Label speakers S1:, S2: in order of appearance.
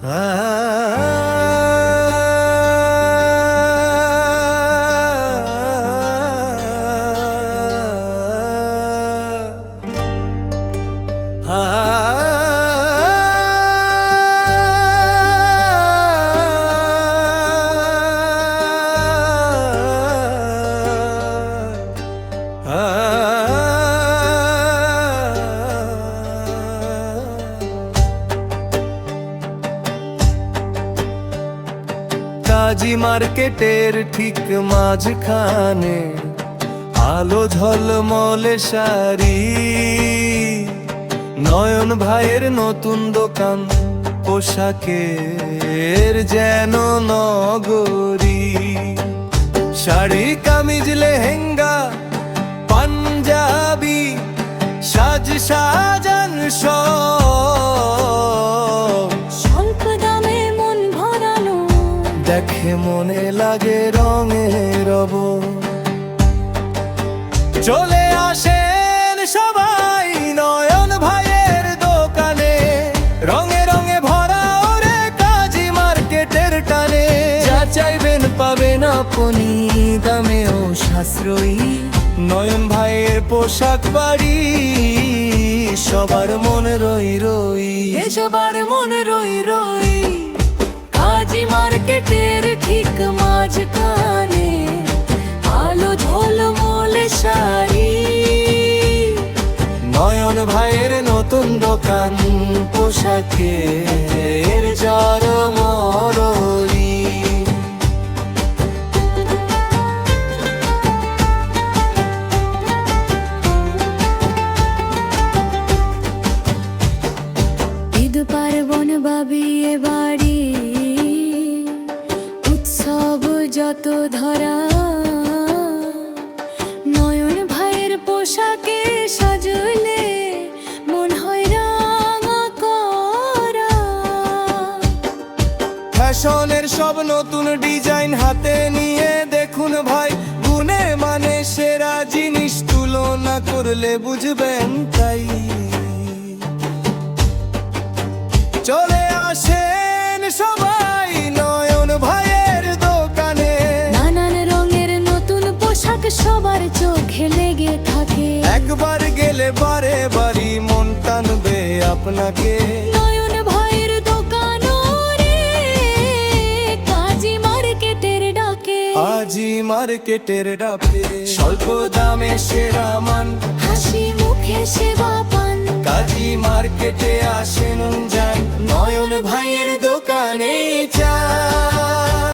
S1: Ah. কাজী মার্কেটের ঠিক মাঝখানে আলো ঝলমলে শাড়ি। নয়ন ভাইয়ের নতুন দোকান, পোশাকের যেন নগরী। শাড়ি, কামিজ, লেহেঙ্গা দেখে মনে লাগে রঙের রব চলে আসেন সবাই নয়ন ভাইয়ের দোকানে। রঙে রঙে ভরা ওরে কাজী মার্কেটের টানে। যা চাইবেন পাবেন আপনি, দামেও সাশ্রয়ী। নয়ন ভাইয়ের পোশাক বাড়ি, সবার মনে রই রই।
S2: সবার মন রই রই। মার্কেটের ঠিক মাঝখানে আলো ঝলমলে শাড়ি।
S1: নয়ন ভাইয়ের নতুন দোকান, পোশাকের জর মরলি।
S2: ঈদ পার্বণ বাবিয়ে বাড়ি উৎসব যত ধরা, নয়ন ভাইয়ের পোশাকে সাজলে মন হয় রাঙা করা।
S1: ফ্যাশনের সব নতুন ডিজাইন হাতে নিয়ে দেখুন ভাই গুনে মানে সেরা জিনিস তুলনা করলে বুঝবেন তাই। চলে আসেন একবার গেলে বারে বাড়ি মন টানবে আপনাকে।
S2: নয়ন ভাইয়ের দোকান কাজী মার্কেটের ডাকে।
S1: আজি মার্কেটের স্বল্প দামে সেরা মান।
S2: হাসি মুখে সেবা পান।
S1: কাজী মার্কেটে আসেন যান। নয়ন ভাইয়ের